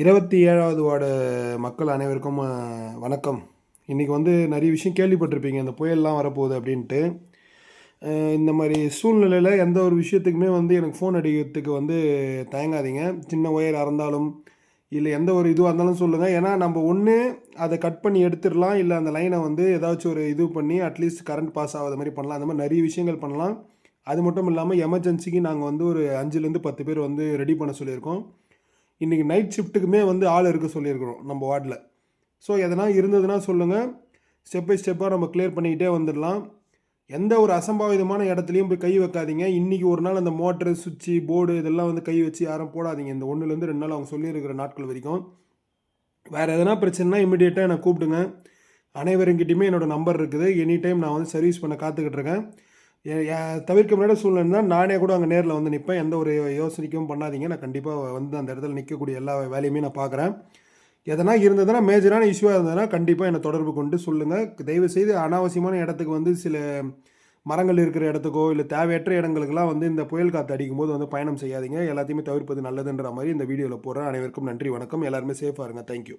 இருபத்தி ஏழாவது வார்டு மக்கள் அனைவருக்கும் வணக்கம். இன்றைக்கி வந்து நிறைய விஷயம் கேள்விப்பட்டிருப்பீங்க. இந்த புயல்லாம் வரப்போகுது அப்படின்ட்டு. இந்த மாதிரி சூழ்நிலையில் எந்த ஒரு விஷயத்துக்குமே வந்து எனக்கு ஃபோன் அடிக்கிறதுக்கு வந்து தயங்காதீங்க. சின்ன ஒயர் அறந்தாலும் இல்லை எந்த ஒரு இதுவாக இருந்தாலும் சொல்லுங்கள் ஏன்னா நம்ம ஒன்று அதை கட் பண்ணி எடுத்துடலாம். இல்லை அந்த லைனை வந்து ஏதாச்சும் ஒரு இது பண்ணி அட்லீஸ்ட் கரண்ட் பாஸ் ஆகாத மாதிரி பண்ணலாம். அந்த மாதிரி நிறைய விஷயங்கள் பண்ணலாம். அது மட்டும் இல்லாமல் எமர்ஜென்சிக்கு நாங்கள் வந்து ஒரு அஞ்சுலேருந்து பத்து பேர் வந்து ரெடி பண்ண சொல்லியிருக்கோம். இன்றைக்கி நைட் ஷிஃப்ட்டுக்குமே வந்து ஆள் இருக்க சொல்லியிருக்கிறோம் நம்ம வார்டில். ஸோ எதனா இருந்ததுன்னா சொல்லுங்கள் ஸ்டெப் பை ஸ்டெப்பாக நம்ம கிளியர் பண்ணிக்கிட்டே வந்துடலாம். எந்த ஒரு அசம்பாவிதமான இடத்துலையும் போய் கை வைக்காதீங்க. இன்றைக்கி ஒரு நாள் அந்த மோட்ரு சுவிட்சு போர்டு இதெல்லாம் வந்து கை வச்சு யாரும் போடாதீங்க. இந்த ஒன்றுலேருந்து ரெண்டு நாள் அவங்க சொல்லியிருக்கிற நாட்கள் வரைக்கும். வேறு எதனா பிரச்சனைனா இமிடியேட்டாக என்னை கூப்பிடுங்க. அனைவருங்கிட்டையுமே என்னோடய நம்பர் இருக்குது. எனி டைம் நான் வந்து சர்வீஸ் பண்ண காத்துக்கிட்டு இருக்கேன். தவிர்க்க முடியாத சூழ்நிலைன்னா நானே கூட அங்கே நேரில் வந்து நிற்பேன் எந்த ஒரு யோசனைக்கும் பண்ணாதீங்க. நான் கண்டிப்பாக வந்து அந்த இடத்துல நிற்கக்கூடிய எல்லா வேலையுமே நான் பார்க்குறேன் எதனா இருந்ததுன்னா மேஜரான இஷ்யூவாக இருந்ததுன்னா கண்டிப்பாக என்னை தொடர்பு கொண்டு சொல்லுங்கள் தயவு செய்து அனாவசியமான இடத்துக்கு வந்து சில மரங்கள் இருக்கிற இடத்துக்கோ இல்லை தேவையற்ற இடங்களுக்கெல்லாம் வந்து இந்த புயல் காற்று அடிக்கும்போது வந்து பயணம் செய்யாதீங்க. எல்லாத்தையுமே தவிர்ப்பது நல்லதுன்ற மாதிரி இந்த வீடியோவில் போடுறேன். அனைவருக்கும் நன்றி வணக்கம். எல்லாருமே சேஃபாக இருங்க. தேங்க்யூ